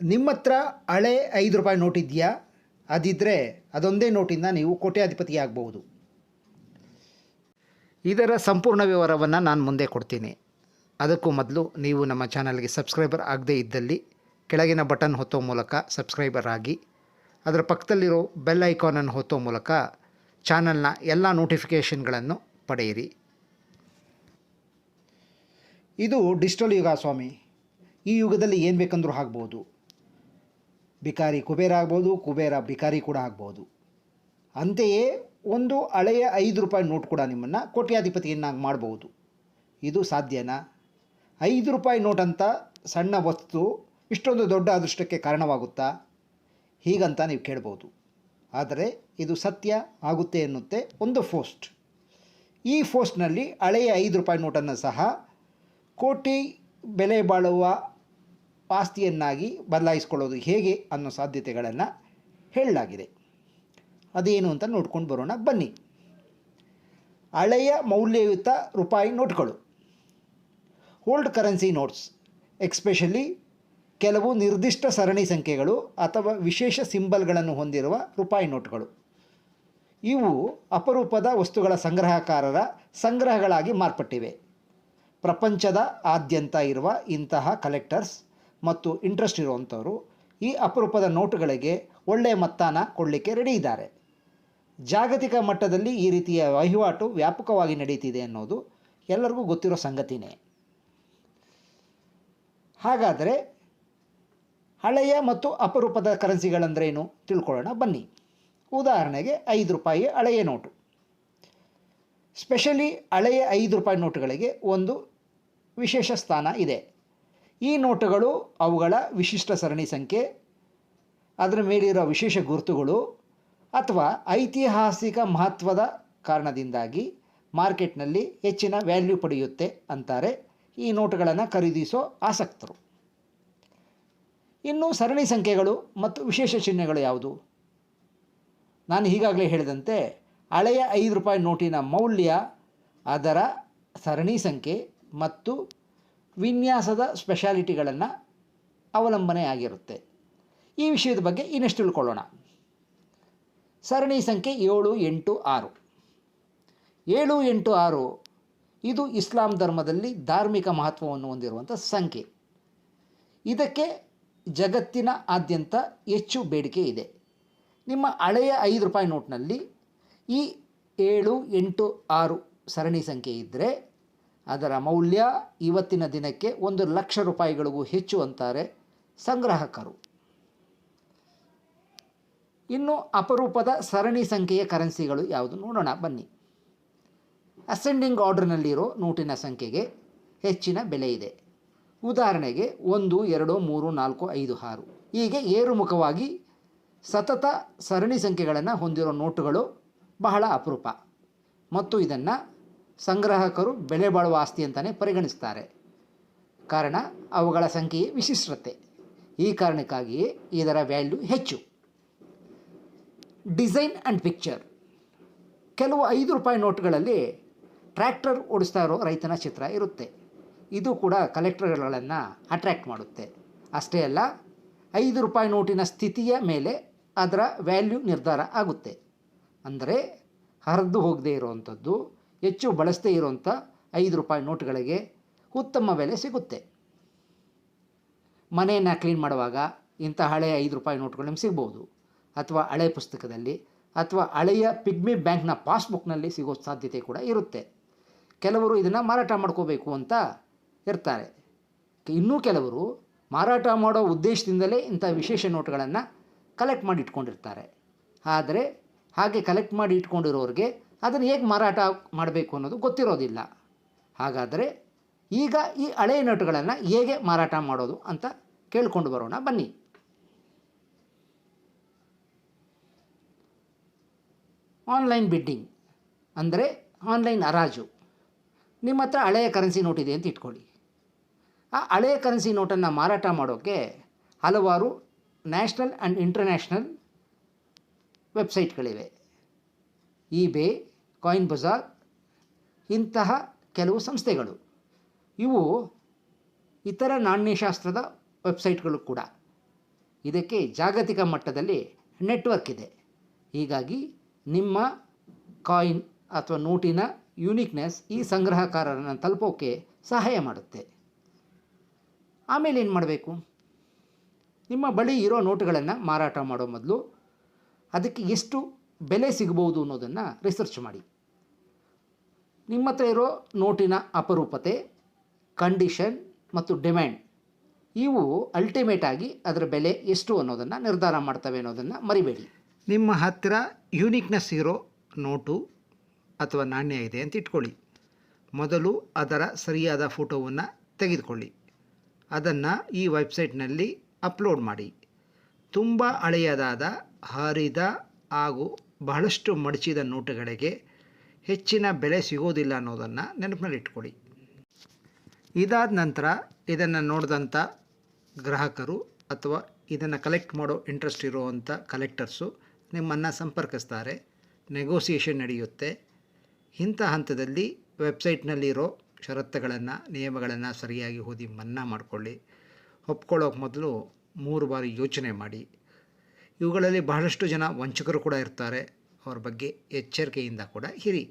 ನಿಮ್ಮ ಹತ್ರ ಹಳೆ ಐದು ರೂಪಾಯಿ ನೋಟ್ ಇದೆಯಾ ಅದಿದ್ದರೆ ಅದೊಂದೇ ನೋಟಿಂದ ನೀವು ಕೋಟ್ಯಾಧಿಪತಿ ಆಗಬಹುದು ಇದರ ಸಂಪೂರ್ಣ ವಿವರವನ್ನು ನಾನು ಮುಂದೆ ಕೊಡ್ತೀನಿ. ಅದಕ್ಕೂ ಮೊದಲು ನೀವು ನಮ್ಮ ಚಾನಲ್ಗೆ ಸಬ್ಸ್ಕ್ರೈಬರ್ ಆಗದೇ ಇದ್ದಲ್ಲಿ ಕೆಳಗಿನ ಬಟನ್ ಹೊತ್ತೋ ಮೂಲಕ ಸಬ್ಸ್ಕ್ರೈಬರ್ ಆಗಿ, ಅದರ ಪಕ್ಕದಲ್ಲಿರೋ ಬೆಲ್ ಐಕಾನನ್ನು ಹೊತ್ತೋ ಮೂಲಕ ಚಾನಲ್ನ ಎಲ್ಲ ನೋಟಿಫಿಕೇಷನ್ಗಳನ್ನು ಪಡೆಯಿರಿ. ಇದು ಡಿಜಿಟಲ್ ಯುಗ ಸ್ವಾಮಿ. ಈ ಯುಗದಲ್ಲಿ ಏನು ಬೇಕಂದರೂ ಆಗ್ಬೋದು ಬಿಕಾರಿ ಕುಬೇರ ಆಗ್ಬೋದು, ಕುಬೇರ ಬಿಕಾರಿ ಕೂಡ ಆಗ್ಬೋದು. ಅಂತೆಯೇ ಒಂದು ಹಳೆಯ ಐದು ರೂಪಾಯಿ ನೋಟ್ ಕೂಡ ನಿಮ್ಮನ್ನು ಕೋಟ್ಯಾಧಿಪತಿಯನ್ನಾಗಿ ಮಾಡ್ಬೋದು. ಇದು ಸಾಧ್ಯನಾ? ಐದು ರೂಪಾಯಿ ನೋಟ್ ಅಂತ ಸಣ್ಣ ವಸ್ತು ಇಷ್ಟೊಂದು ದೊಡ್ಡ ಅದೃಷ್ಟಕ್ಕೆ ಕಾರಣವಾಗುತ್ತಾ? ಹೀಗಂತ ನೀವು ಕೇಳ್ಬೋದು. ಆದರೆ ಇದು ಸತ್ಯ ಆಗುತ್ತೆ ಎನ್ನುತ್ತೆ ಒಂದು ಪೋಸ್ಟ್. ಈ ಫೋಸ್ಟ್ನಲ್ಲಿ ಹಳೆಯ ಐದು ರೂಪಾಯಿ ನೋಟನ್ನು ಸಹ ಕೋಟಿ ಬೆಲೆ ಬಾಳುವ ಆಸ್ತಿಯನ್ನಾಗಿ ಬದಲಾಯಿಸ್ಕೊಳ್ಳೋದು ಹೇಗೆ ಅನ್ನೋ ಸಾಧ್ಯತೆಗಳನ್ನು ಹೇಳಲಾಗಿದೆ. ಅದೇನು ಅಂತ ನೋಡ್ಕೊಂಡು ಬರೋಣ. ಬನ್ನಿ. ಹಳೆಯ ಮೌಲ್ಯಯುತ ರೂಪಾಯಿ ನೋಟ್ಗಳು. ಓಲ್ಡ್ ಕರೆನ್ಸಿ ನೋಟ್ಸ್ ಎಕ್ಸ್ಪೆಷಲಿ ಕೆಲವು ನಿರ್ದಿಷ್ಟ ಸರಣಿ ಸಂಖ್ಯೆಗಳು ಅಥವಾ ವಿಶೇಷ ಸಿಂಬಲ್ಗಳನ್ನು ಹೊಂದಿರುವ ರೂಪಾಯಿ ನೋಟ್ಗಳು. ಇವು ಅಪರೂಪದ ವಸ್ತುಗಳ ಸಂಗ್ರಹಕಾರರ ಸಂಗ್ರಹಗಳಾಗಿ ಮಾರ್ಪಟ್ಟಿವೆ. ಪ್ರಪಂಚದ ಆದ್ಯಂತ ಇರುವ ಇಂತಹ ಕಲೆಕ್ಟರ್ಸ್ ಮತ್ತು ಇಂಟ್ರೆಸ್ಟ್ ಇರುವಂಥವರು ಈ ಅಪರೂಪದ ನೋಟುಗಳಿಗೆ ಒಳ್ಳೆಯ ಮೊತ್ತನ ಕೊಡಲಿಕ್ಕೆ ರೆಡಿ ಇದ್ದಾರೆ. ಜಾಗತಿಕ ಮಟ್ಟದಲ್ಲಿ ಈ ರೀತಿಯ ವಹಿವಾಟು ವ್ಯಾಪಕವಾಗಿ ನಡೀತಿದೆ ಅನ್ನೋದು ಎಲ್ಲರಿಗೂ ಗೊತ್ತಿರೋ ಸಂಗತಿನೇ. ಹಾಗಾದರೆ ಹಳೆಯ ಮತ್ತು ಅಪರೂಪದ ಕರೆನ್ಸಿಗಳಂದ್ರೇನು ತಿಳ್ಕೊಳ್ಳೋಣ ಬನ್ನಿ. ಉದಾಹರಣೆಗೆ ಐದು ರೂಪಾಯಿ ಹಳೆಯ ನೋಟು. ಸ್ಪೆಷಲಿ ಹಳೆಯ ಐದು ರೂಪಾಯಿ ನೋಟುಗಳಿಗೆ ಒಂದು ವಿಶೇಷ ಸ್ಥಾನ ಇದೆ. ಈ ನೋಟುಗಳು ಅವುಗಳ ವಿಶಿಷ್ಟ ಸರಣಿ ಸಂಖ್ಯೆ, ಅದರ ಮೇಲಿರುವ ವಿಶೇಷ ಗುರುತುಗಳು ಅಥವಾ ಐತಿಹಾಸಿಕ ಮಹತ್ವದ ಕಾರಣದಿಂದಾಗಿ ಮಾರ್ಕೆಟ್ನಲ್ಲಿ ಹೆಚ್ಚಿನ ವ್ಯಾಲ್ಯೂ ಪಡೆಯುತ್ತೆ ಅಂತಾರೆ ಈ ನೋಟುಗಳನ್ನು ಖರೀದಿಸೋ ಆಸಕ್ತರು. ಇನ್ನು ಸರಣಿ ಸಂಖ್ಯೆಗಳು ಮತ್ತು ವಿಶೇಷ ಚಿಹ್ನೆಗಳು ಯಾವುದು? ನಾನು ಈಗಾಗಲೇ ಹೇಳಿದಂತೆ ಹಳೆಯ ಐದು ರೂಪಾಯಿ ನೋಟಿನ ಮೌಲ್ಯ, ಅದರ ಸರಣಿ ಸಂಖ್ಯೆ ಮತ್ತು ವಿನ್ಯಾಸದ ಸ್ಪೆಷಾಲಿಟಿಗಳನ್ನು ಅವಲಂಬನೆ ಆಗಿರುತ್ತೆ. ಈ ವಿಷಯದ ಬಗ್ಗೆ ಇನ್ನಷ್ಟು ತಿಳ್ಕೊಳ್ಳೋಣ. ಸರಣಿ ಸಂಖ್ಯೆ ಏಳು, ಎಂಟು, ಆರು. ಏಳು, ಎಂಟು, ಆರು ಇದು ಇಸ್ಲಾಂ ಧರ್ಮದಲ್ಲಿ ಧಾರ್ಮಿಕ ಮಹತ್ವವನ್ನು ಹೊಂದಿರುವಂಥ ಸಂಖ್ಯೆ. ಇದಕ್ಕೆ ಜಗತ್ತಿನ ಆದ್ಯಂತ ಹೆಚ್ಚು ಬೇಡಿಕೆ ಇದೆ. ನಿಮ್ಮ ಹಳೆಯ ಐದು ರೂಪಾಯಿ ನೋಟ್ನಲ್ಲಿ ಈ ಏಳು, ಎಂಟು, ಆರು ಸರಣಿ ಸಂಖ್ಯೆ ಇದ್ದರೆ ಅದರ ಮೌಲ್ಯ ಇವತ್ತಿನ ದಿನಕ್ಕೆ ಒಂದು ಲಕ್ಷ ರೂಪಾಯಿಗಳಿಗೂ ಹೆಚ್ಚು ಅಂತಾರೆ ಸಂಗ್ರಾಹಕರು. ಇನ್ನು ಅಪರೂಪದ ಸರಣಿ ಸಂಖ್ಯೆಯ ಕರೆನ್ಸಿಗಳು ಯಾವುದು ನೋಡೋಣ, ಬನ್ನಿ. ಅಸೆಂಡಿಂಗ್ ಆರ್ಡರ್ನಲ್ಲಿರೋ ನೋಟಿನ ಸಂಖ್ಯೆಗೆ ಹೆಚ್ಚಿನ ಬೆಲೆ ಇದೆ. ಉದಾಹರಣೆಗೆ ಒಂದು, ಎರಡು, ಮೂರು, ನಾಲ್ಕು, ಐದು, ಆರು. ಹೀಗೆ ಏರುಮುಖವಾಗಿ ಸತತ ಸರಣಿ ಸಂಖ್ಯೆಗಳನ್ನು ಹೊಂದಿರೋ ನೋಟುಗಳು ಬಹಳ ಅಪರೂಪ. ಮತ್ತು ಇದನ್ನು ಸಂಗ್ರಾಹಕರು ಬೆಲೆ ಬಾಳುವ ಆಸ್ತಿ ಅಂತಲೇ ಪರಿಗಣಿಸ್ತಾರೆ. ಕಾರಣ, ಅವುಗಳ ಸಂಖ್ಯೆಯೇ ವಿಶಿಷ್ಟತೆ. ಈ ಕಾರಣಕ್ಕಾಗಿಯೇ ಇದರ ವ್ಯಾಲ್ಯೂ ಹೆಚ್ಚು. Design and picture. ಕೆಲವು ಐದು ರೂಪಾಯಿ ನೋಟ್ಗಳಲ್ಲಿ ಟ್ರ್ಯಾಕ್ಟರ್ ಓಡಿಸ್ತಾ ಇರೋ ರೈತನ ಚಿತ್ರ ಇರುತ್ತೆ. ಇದು ಕೂಡ ಕಲೆಕ್ಟರ್ಗಳನ್ನು ಅಟ್ರ್ಯಾಕ್ಟ್ ಮಾಡುತ್ತೆ. ಅಷ್ಟೇ ಅಲ್ಲ, ಐದು ರೂಪಾಯಿ ನೋಟಿನ ಸ್ಥಿತಿಯ ಮೇಲೆ ಅದರ ವ್ಯಾಲ್ಯೂ ನಿರ್ಧಾರ ಆಗುತ್ತೆ. ಅಂದರೆ ಹರಿದು ಹೋಗದೇ ಇರುವಂಥದ್ದು ಹೆಚ್ಚು ಬಳಸದೇ ಇರುವಂಥ ಐದು ರೂಪಾಯಿ ನೋಟುಗಳಿಗೆ ಉತ್ತಮ ಬೆಲೆ ಸಿಗುತ್ತೆ. ಮನೆಯನ್ನು ಕ್ಲೀನ್ ಮಾಡುವಾಗ ಇಂಥ ಹಳೆಯ ಐದು ರೂಪಾಯಿ ನೋಟ್ಗಳು ನಿಮ್ಗೆ ಸಿಗ್ಬೋದು. ಅಥವಾ ಹಳೆಯ ಪುಸ್ತಕದಲ್ಲಿ ಅಥವಾ ಹಳೆಯ ಪಿಗ್ಮಿ ಬ್ಯಾಂಕ್ನ ಪಾಸ್ಬುಕ್ನಲ್ಲಿ ಸಿಗೋ ಸಾಧ್ಯತೆ ಕೂಡ ಇರುತ್ತೆ. ಕೆಲವರು ಇದನ್ನು ಮಾರಾಟ ಮಾಡ್ಕೋಬೇಕು ಅಂತ ಇರ್ತಾರೆ. ಇನ್ನೂ ಕೆಲವರು ಮಾರಾಟ ಮಾಡೋ ಉದ್ದೇಶದಿಂದಲೇ ಇಂಥ ವಿಶೇಷ ನೋಟುಗಳನ್ನು ಕಲೆಕ್ಟ್ ಮಾಡಿ ಇಟ್ಕೊಂಡಿರ್ತಾರೆ. ಆದರೆ ಹಾಗೆ ಕಲೆಕ್ಟ್ ಮಾಡಿ ಇಟ್ಕೊಂಡಿರೋರಿಗೆ ಅದನ್ನು ಹೇಗೆ ಮಾರಾಟ ಮಾಡಬೇಕು ಅನ್ನೋದು ಗೊತ್ತಿರೋದಿಲ್ಲ. ಹಾಗಾದರೆ ಈಗ ಈ ಹಳೆಯ ನೋಟುಗಳನ್ನು ಹೇಗೆ ಮಾರಾಟ ಮಾಡೋದು ಅಂತ ಕೇಳಿಕೊಂಡು ಬರೋಣ, ಬನ್ನಿ. ಆನ್ಲೈನ್ ಬಿಡ್ಡಿಂಗ್ ಅಂದರೆ ಆನ್ಲೈನ್ ಹರಾಜು. ನಿಮ್ಮ ಹತ್ರ ಹಳೆಯ ಕರೆನ್ಸಿ ನೋಟ್ ಇದೆ ಅಂತ ಇಟ್ಕೊಳ್ಳಿ. ಆ ಹಳೆಯ ಕರೆನ್ಸಿ ನೋಟನ್ನು ಮಾರಾಟ ಮಾಡೋಕ್ಕೆ ಹಲವಾರು ನ್ಯಾಷನಲ್ ಆ್ಯಂಡ್ ಇಂಟರ್ನ್ಯಾಷನಲ್ ವೆಬ್ಸೈಟ್ಗಳಿವೆ. ಇಬೇ ಕಾಯಿನ್ ಬಜಾರ್, ಇಂತಹ ಕೆಲವು ಸಂಸ್ಥೆಗಳು. ಇವು ಇತರ ನಾಣ್ಯಶಾಸ್ತ್ರದ ವೆಬ್ಸೈಟ್ಗಳು ಕೂಡ. ಇದಕ್ಕೆ ಜಾಗತಿಕ ಮಟ್ಟದಲ್ಲಿ ನೆಟ್ವರ್ಕ್ ಇದೆ. ಹೀಗಾಗಿ ನಿಮ್ಮ ಕಾಯಿನ್ ಅಥವಾ ನೋಟಿನ ಯೂನಿಕ್ನೆಸ್ ಈ ಸಂಗ್ರಹಕಾರರನ್ನು ತಲುಪೋಕೆ ಸಹಾಯ ಮಾಡುತ್ತೆ. ಆಮೇಲೆ ಏನು ಮಾಡಬೇಕು? ನಿಮ್ಮ ಬಳಿ ಇರೋ ನೋಟುಗಳನ್ನು ಮಾರಾಟ ಮಾಡೋ ಮೊದಲು ಅದಕ್ಕೆ ಎಷ್ಟು ಬೆಲೆ ಸಿಗ್ಬೋದು ಅನ್ನೋದನ್ನು ರಿಸರ್ಚ್ ಮಾಡಿ. ನಿಮ್ಮ ಹತ್ರ ಇರೋ ನೋಟಿನ ಅಪರೂಪತೆ ಕಂಡೀಷನ್ ಮತ್ತು ಡಿಮ್ಯಾಂಡ್ ಇವು ಅಲ್ಟಿಮೇಟ್ ಆಗಿ ಅದರ ಬೆಲೆ ಎಷ್ಟು ಅನ್ನೋದನ್ನು ನಿರ್ಧಾರ ಮಾಡ್ತವೆ ಅನ್ನೋದನ್ನು ಮರಿಬೇಡಿ. ನಿಮ್ಮ ಹತ್ತಿರ ಯುನಿಕ್ನೆಸ್ ಇರೋ ನೋಟು ಅಥವಾ ನಾಣ್ಯ ಇದೆ ಅಂತ ಇಟ್ಕೊಳ್ಳಿ. ಮೊದಲು ಅದರ ಸರಿಯಾದ ಫೋಟೋವನ್ನು ತೆಗೆದುಕೊಳ್ಳಿ. ಅದನ್ನು ಈ ವೆಬ್ಸೈಟ್ನಲ್ಲಿ ಅಪ್ಲೋಡ್ ಮಾಡಿ. ತುಂಬ ಹಳೆಯದಾದ, ಹರಿದ ಹಾಗೂ ಬಹಳಷ್ಟು ಮಡಚಿದ ನೋಟುಗಳಿಗೆ ಹೆಚ್ಚಿನ ಬೆಲೆ ಸಿಗೋದಿಲ್ಲ ಅನ್ನೋದನ್ನು ನೆನಪಿನಲ್ಲಿಟ್ಕೊಳ್ಳಿ ಇದಾದ ನಂತರ ಇದನ್ನು ನೋಡಿದಂಥ ಗ್ರಾಹಕರು ಅಥವಾ ಇದನ್ನು ಕಲೆಕ್ಟ್ ಮಾಡೋ ಇಂಟ್ರೆಸ್ಟ್ ಇರುವಂಥ ಕಲೆಕ್ಟರ್ಸು ನಿಮ್ಮನ್ನು ಸಂಪರ್ಕಿಸ್ತಾರೆ ನೆಗೋಸಿಯೇಷನ್ ನಡೆಯುತ್ತೆ. ಇಂಥ ಹಂತದಲ್ಲಿ ವೆಬ್ಸೈಟ್ನಲ್ಲಿರೋ ಷರತ್ತುಗಳನ್ನು, ನಿಯಮಗಳನ್ನು ಸರಿಯಾಗಿ ಓದಿ ಮನ್ನಾ ಮಾಡಿಕೊಳ್ಳಿ. ಒಪ್ಕೊಳ್ಳೋಕೆ ಮೊದಲು ಮೂರು ಬಾರಿ ಯೋಚನೆ ಮಾಡಿ. ಇವುಗಳಲ್ಲಿ ಬಹಳಷ್ಟು ಜನ ವಂಚಕರು ಕೂಡ ಇರ್ತಾರೆ. ಅವ್ರ ಬಗ್ಗೆ ಎಚ್ಚರಿಕೆಯಿಂದ ಕೂಡ ಇರಿ